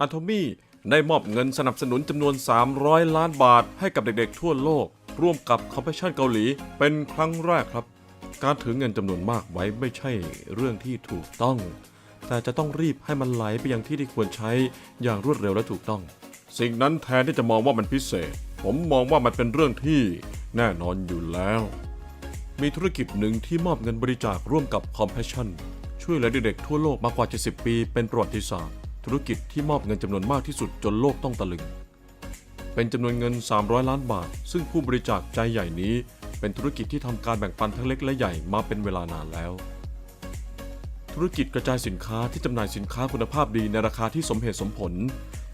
อะโทมี่ได้มอบเงินสนับสนุนจำนวน 300 ล้านบาทให้กับเด็กๆทั่วโลก ร่วมกับ Compassion เกาหลีเป็นครั้งแรกครับ การถือเงินจำนวนมากไว้ไม่ใช่เรื่องที่ถูกต้อง แต่จะต้องรีบให้มันไหลไปยังที่ที่ควรใช้อย่างรวดเร็วและถูกต้อง สิ่งนั้นแทนที่จะมองว่ามันพิเศษ ผมมองว่ามันเป็นเรื่องที่แน่นอนอยู่แล้ว มีธุรกิจหนึ่งที่มอบเงินบริจาคร่วมกับ Compassion ช่วยเหลือเด็กๆทั่วโลกมากกว่า 70 ปีเป็นประวัติศาสตร์ ธุรกิจที่มอบเงินจำนวนมากที่สุดจนโลกต้องตะลึง เป็นจำนวนเงิน 300 ล้านบาท ซึ่งผู้บริจาคใจใหญ่นี้ เป็นธุรกิจที่ทำการแบ่งปันทั้งเล็กและใหญ่มาเป็นเวลานานแล้ว ธุรกิจกระจายสินค้าที่จำหน่ายสินค้าคุณภาพดีในราคาที่สมเหตุสมผล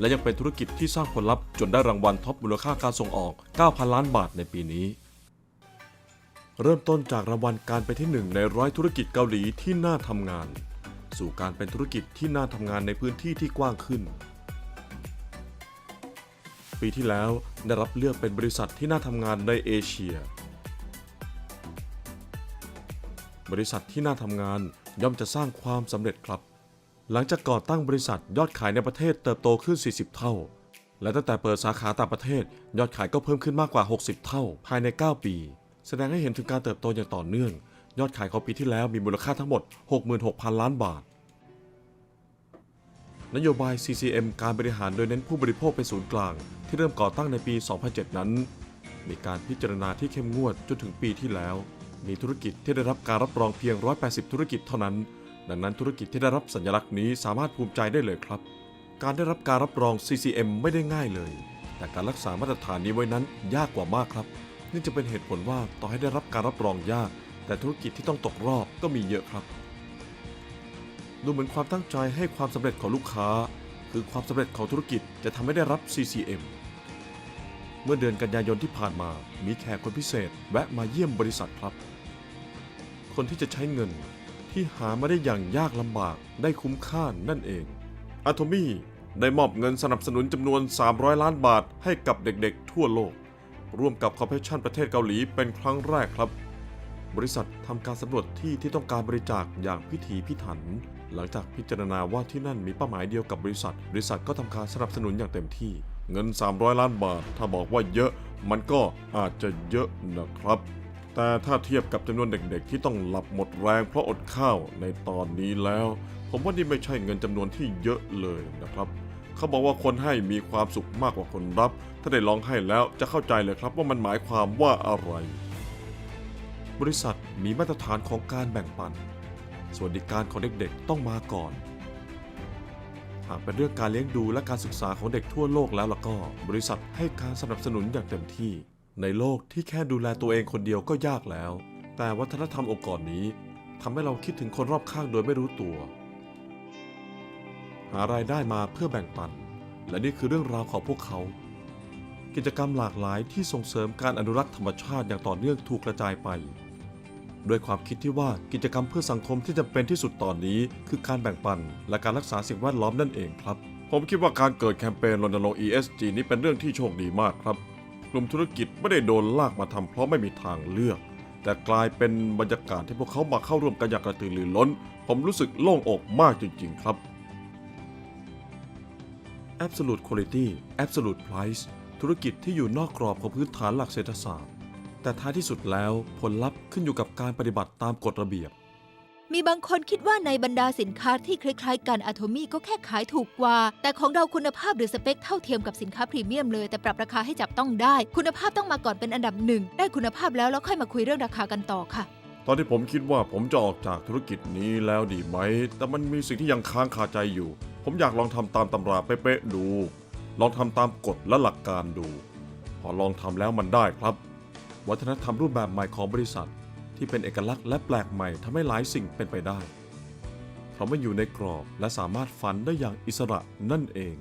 และยังเป็นธุรกิจที่สร้างผลลัพธ์จนได้รางวัลท็อปมูลค่าการส่งออก 9,000 ล้านบาทในปีนี้เริ่มต้นจากรางวัลการเป็นที่หนึ่งในร้อยธุรกิจเกาหลีที่น่าทำงาน สู่การเป็นธุรกิจที่น่าทำงานในพื้นที่ที่กว้างขึ้น ปีที่แล้วได้รับเลือกเป็นบริษัทที่น่าทำงานในเอเชีย บริษัทที่น่าทำงานย่อมจะสร้างความสำเร็จครับ หลังจากก่อตั้งบริษัทยอดขายในประเทศเติบโตขึ้น 40 เท่า และตั้งแต่เปิดสาขาต่างประเทศ ยอดขายก็เพิ่มขึ้นมากกว่า 60 เท่า ภายใน 9 ปี แสดงให้เห็นถึงการเติบโตอย่างต่อเนื่องยอดขายของปีที่แล้วมีมูลค่าทั้งหมด 66,000 ล้านบาท นโยบาย CCM การบริหารโดยเน้นผู้บริโภคเป็นศูนย์กลาง ที่เริ่มก่อตั้งในปี 2007 นั้น มีการพิจารณาที่เข้มงวดจนถึงปีที่แล้ว มีธุรกิจที่ได้รับการรับรองเพียง 180 ธุรกิจเท่านั้น ดังนั้นธุรกิจที่ได้รับสัญลักษณ์นี้สามารถภูมิใจได้เลยครับ การได้รับการรับรอง CCM ไม่ได้ง่ายเลย แต่การรักษามาตรฐานนี้ไว้นั้นยากกว่ามากครับนี่จะเป็นเหตุผลว่าต่อให้ได้รับการรับรองยาก แต่ธุรกิจที่ต้องตกรอบก็มีเยอะครับ ดูเหมือนความตั้งใจให้ความสำเร็จของลูกค้า คือความสำเร็จของธุรกิจจะทำให้ได้รับ CCM เมื่อเดือนกันยายนที่ผ่านมา มีแขกคนพิเศษแวะมาเยี่ยมบริษัทครับ คนที่จะใช้เงินที่หามาได้อย่างยากลำบากได้คุ้มค่านั่นเองอะโทมี่ได้มอบเงินสนับสนุนจำนวน 300 ล้านบาทให้กับเด็กๆ ทั่วโลก ร่วมกับ Compassion ประเทศเกาหลีเป็นครั้งแรกครับ บริษัททำการสำรวจที่ที่ต้องการบริจาคอย่างพิถีพิถัน หลังจากพิจารณาว่าที่นั่นมีเป้าหมายเดียวกับบริษัท บริษัทก็ทำการสนับสนุนอย่างเต็มที่ เงิน 300 ล้านบาท ถ้าบอกว่าเยอะ มันก็อาจจะเยอะนะครับ แต่ถ้าเทียบกับจำนวนเด็กๆ ที่ต้องหลับหมดแรงเพราะอดข้าวในตอนนี้แล้ว ผมว่านี่ไม่ใช่เงินจำนวนที่เยอะเลยนะครับเขาบอกว่าคนให้มีความสุขมากกว่าคนรับ ถ้าได้ลองให้แล้วจะเข้าใจเลยครับว่ามันหมายความว่าอะไร บริษัทมีมาตรฐานของการแบ่งปัน สวัสดิการของเด็กๆต้องมาก่อน หากเป็นเรื่องการเลี้ยงดูและการศึกษาของเด็กทั่วโลกแล้วล่ะก็ บริษัทให้การสนับสนุนอย่างเต็มที่ ในโลกที่แค่ดูแลตัวเองคนเดียวก็ยากแล้ว แต่วัฒนธรรมองค์กรนี้ทำให้เราคิดถึงคนรอบข้างโดยไม่รู้ตัว หารายได้มาเพื่อแบ่งปัน และนี่คือเรื่องราวของพวกเขา กิจกรรมหลากหลายที่ส่งเสริมการอนุรักษ์ธรรมชาติอย่างต่อเนื่องถูกกระจายไป ด้วยความคิดที่ว่ากิจกรรมเพื่อสังคมที่จำเป็นที่สุดตอนนี้ คือการแบ่งปัน และการรักษาสิ่งแวดล้อมนั่นเองครับ ผมคิดว่าการเกิดแคมเปญรณรงค์ ESG นี้เป็นเรื่องที่โชคดีมากครับกลุ่มธุรกิจไม่ได้โดนลากมาทำเพราะไม่มีทางเลือก แต่กลายเป็นบรรยากาศที่พวกเขามาเข้าร่วมกันอย่างกระตือรือร้น ผมรู้สึกโล่งอกมากจริง ๆ ครับ Absolute Quality Absolute Price ธุรกิจที่อยู่นอกกรอบของพื้นฐานหลักเศรษฐศาสตร์ แต่ท้ายที่สุดแล้วผลลัพธ์ขึ้นอยู่กับการปฏิบัติตามกฎระเบียบ มีบางคนคิดว่าในบรรดาสินค้าที่คล้ายๆกันอะโทมี่ก็แค่ขายถูกกว่า แต่ของเราคุณภาพหรือสเปคเท่าเทียมกับสินค้าพรีเมียมเลย แต่ปรับราคาให้จับต้องได้ คุณภาพต้องมาก่อนเป็นอันดับหนึ่งได้คุณภาพแล้วแล้วค่อยมาคุยเรื่องราคากันต่อค่ะ ตอนที่ผมคิดว่าผมจะออกจากธุรกิจนี้แล้วดีไหม แต่มันมีสิ่งที่ยังค้างคาใจอยู่ ผมอยากลองทำตามตำราเป๊ะๆดู ลองทำตามกฎและหลักการดู พอลองทำแล้วมันได้ครับ วัฒนธรรมรูปแบบใหม่ของบริษัท ที่เป็นเอกลักษณ์และแปลกใหม่ทำให้หลายสิ่งเป็นไปได้ เพราะไม่อยู่ในกรอบและสามารถฝันได้อย่างอิสระนั่นเอง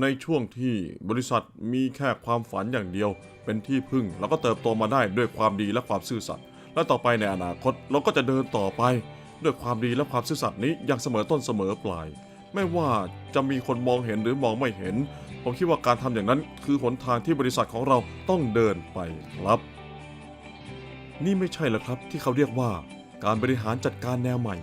ในช่วงที่บริษัทมีแค่ความฝันอย่างเดียว เป็นที่พึ่งแล้วก็เติบโตมาได้ด้วยความดีและความซื่อสัตย์และต่อไปในอนาคตเราก็จะเดินต่อไป ด้วยความดีและความซื่อสัตย์นี้อย่างเสมอต้นเสมอปลาย ไม่ว่าจะมีคนมองเห็นหรือมองไม่เห็น ผมคิดว่าการทำอย่างนั้นคือหนทางที่บริษัทของเราต้องเดินไปครับ นี่ไม่ใช่หรอครับที่เขาเรียกว่าการบริหารจัดการแนวใหม่